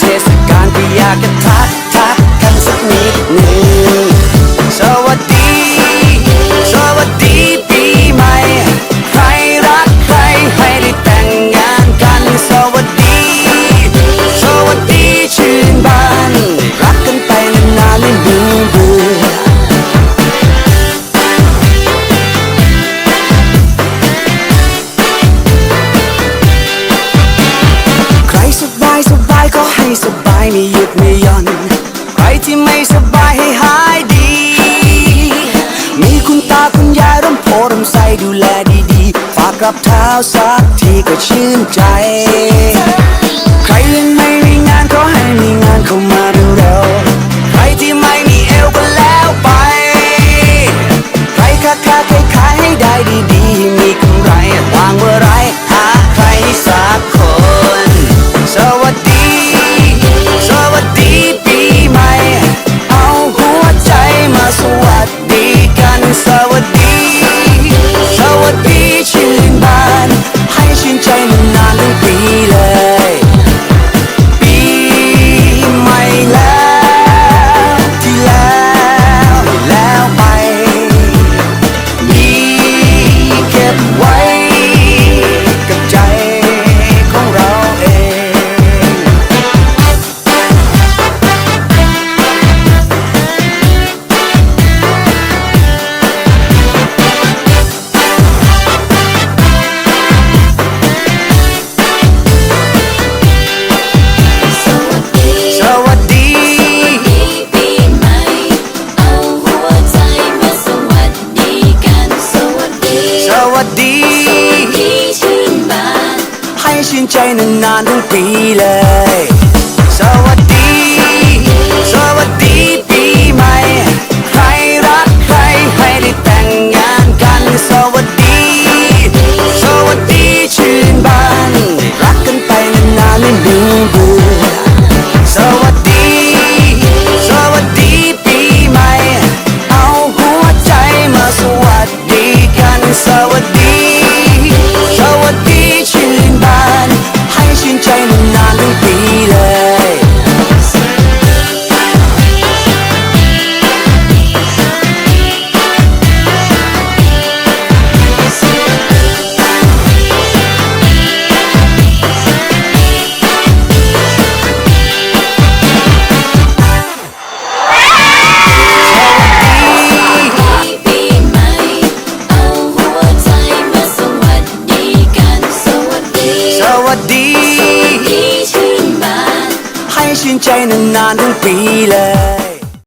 เทศกาลก็อยากจะท ไมีหยุดไม่ย่อน ใครที่ไม่สบายให้หายดี มีคุณตาคุณยายร่มโพร่มใสดูแลดีๆ ฝากกับเท้าสักทีก็ชื่นใจ ชื่นใจนานๆทั้งปีเลย สวัสดี and not feel it.